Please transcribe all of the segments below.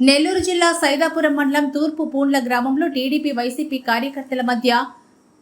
నెల్లూరు జిల్లా సైదాపురం మండలం తూర్పు పూండ్ల గ్రామంలో టీడీపీ వైసీపీ కార్యకర్తల మధ్య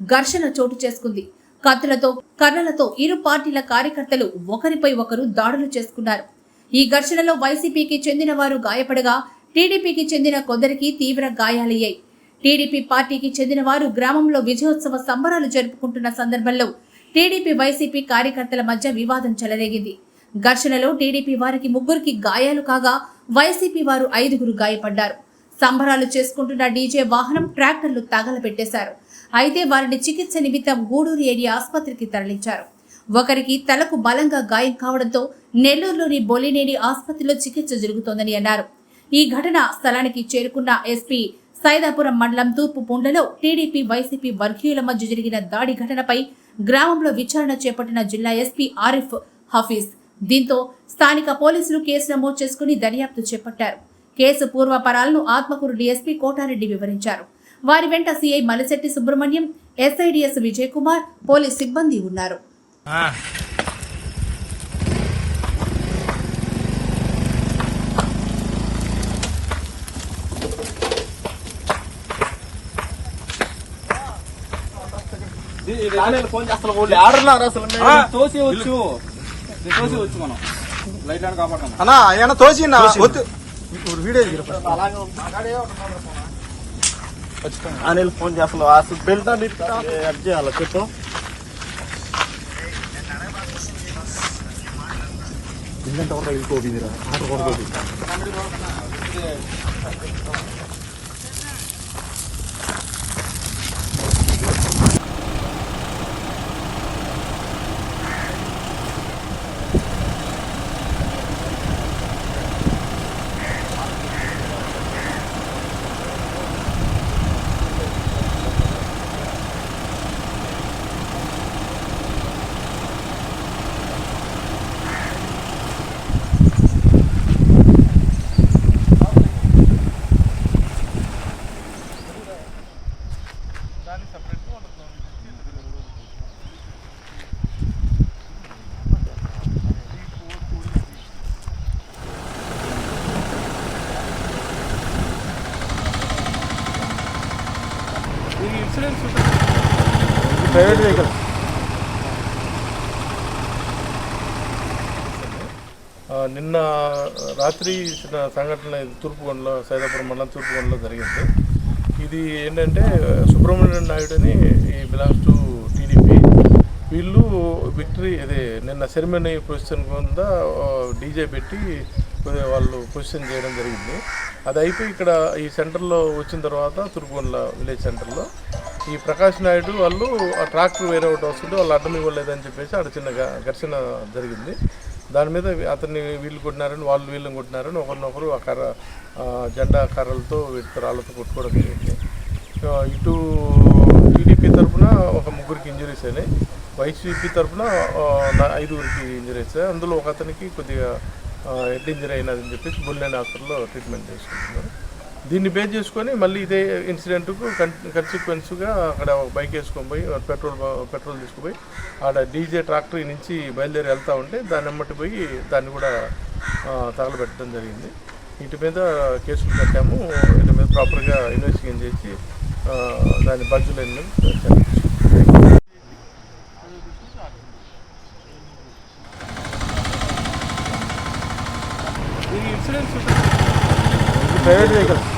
ఘర్షణ చోటు చేసుకుంది. కత్తులతో కర్రలతో ఇరు పార్టీల కార్యకర్తలు ఒకరిపై ఒకరు దాడులు చేసుకున్నారు. ఈ ఘర్షణలో వైసీపీకి చెందిన వారు గాయపడగా టీడీపీకి చెందిన కొందరికి తీవ్ర గాయాలయ్యాయి. టీడీపీ పార్టీకి చెందిన వారు గ్రామంలో విజయోత్సవ సంబరాలు జరుపుకుంటున్న సందర్భంలో టీడీపీ వైసీపీ కార్యకర్తల మధ్య వివాదం చెలరేగింది. ఘర్షణలో టీడీపీ వారికి ముగ్గురికి గాయాలు కాగా వైసీపీ వారు ఐదుగురు గాయపడ్డారు. సంబరాలు చేసుకుంటున్న డీజే వాహనం ట్రాక్టర్లు తగలబెట్టేశారు. అయితే వారిని చికిత్స నిమిత్తం గూడూరు ఏరియా ఆసుపత్రికి తరలించారు. ఒకరికి తలకు బలంగా గాయం కావడంతో నెల్లూరులోని బొలినేని ఆసుపత్రిలో చికిత్స జరుగుతోందని అన్నారు. ఈ ఘటన స్థలానికి చేరుకున్న ఎస్పీ సైదాపురం మండలం తూర్పు పుండలో టీడీపీ వైసీపీ వర్గీయుల మధ్య జరిగిన దాడి ఘటనపై గ్రామంలో విచారణ చేపట్టిన జిల్లా ఎస్పీ ఆరిఫ్ హఫీజ్. దీంతో స్థానిక పోలీసులు కేసు నమోదు చేసుకుని దర్యాప్తు చేపట్టారు. కేసు పూర్వపరాలను ఆత్మకూరు డీఎస్పీ కోటారెడ్డి వివరించారు. వారి వెంట CI Malisetti Subrahmanyam SIDS Vijay Kumar police సిబ్బంది ఉన్నారు. ఫోన్ చేస్తాను ఆడున్నారు అసలు. తోసి వచ్చు అన్నా వద్దు ఇప్పుడు వీడియో అనిల్ ఫోన్ చేస్తాను అసలు బెల్ట్ అని అడ్ చేయాలి? చెప్పు. ఇంకంటే ఒకటి వెళ్ళిపోయిందిరా ఆట కొడుకోదు ఈ ఇన్సూరెన్స్ ప్రైవేట్ వెహికల్. నిన్న రాత్రి సంఘటన ఇది తూర్పుగొండలో సైదాపురం మండలం తూర్పుగొండలో జరిగింది. ఇది ఏంటంటే సుబ్రహ్మణ్యం నాయుడు అని ఈ బిలాంగ్స్ టు టీడీపీ. వీళ్ళు విక్టరీ అదే నిన్న సెరమనీ పొజిషన్ కింద డీజే పెట్టి వాళ్ళు పొజిషన్ చేయడం జరిగింది. అది అయిపోయి ఇక్కడ ఈ సెంటర్లో వచ్చిన తర్వాత తూర్పుగొండల విలేజ్ సెంటర్లో ఈ ప్రకాష్ నాయుడు వాళ్ళు ఆ ట్రాక్టర్ వేరే ఒకటి వస్తుంటే వాళ్ళు అడ్డం ఇవ్వలేదని చెప్పేసి ఆడ చిన్న ఘర్షణ జరిగింది. దాని మీద అతన్ని వీళ్ళు కొట్టినారని వాళ్ళు వీళ్ళని కొట్టినారని ఒకరినొకరు ఆ కర్ర జెండా కర్రలతో వీటి రాళ్ళతో కొట్టుకోవడం జరిగింది. ఇటు టీడీపీ తరఫున ఒక ముగ్గురికి ఇంజరీస్ అయినాయి. వైసీపీ తరఫున ఐదుగురికి ఇంజరీస్ అయ్యాయి అందులో ఒక అతనికి కొద్దిగా హెడ్ ఇంజరీ అయినదని చెప్పేసి బుల్లెన్ హాస్పిటల్లో ట్రీట్మెంట్ చేసుకుంటున్నారు. దీన్ని బేస్ చేసుకొని మళ్ళీ ఇదే ఇన్సిడెంట్కు కన్సిక్వెన్స్గా అక్కడ బైక్ వేసుకొని పోయి పెట్రోల్ పెట్రోల్ తీసుకుపోయి ఆడ డీజే ట్రాక్టర్ నుంచి బయలుదేరి వెళ్తూ ఉంటే దాన్ని అమ్మటి పోయి దాన్ని కూడా తగలబెట్టడం జరిగింది. వీటి మీద కేసులు కట్టాము వీటి మీద ప్రాపర్గా ఇన్వెస్టిగేషన్ చేసి దాని బాధ్యులైన ఈ insurance private vehicle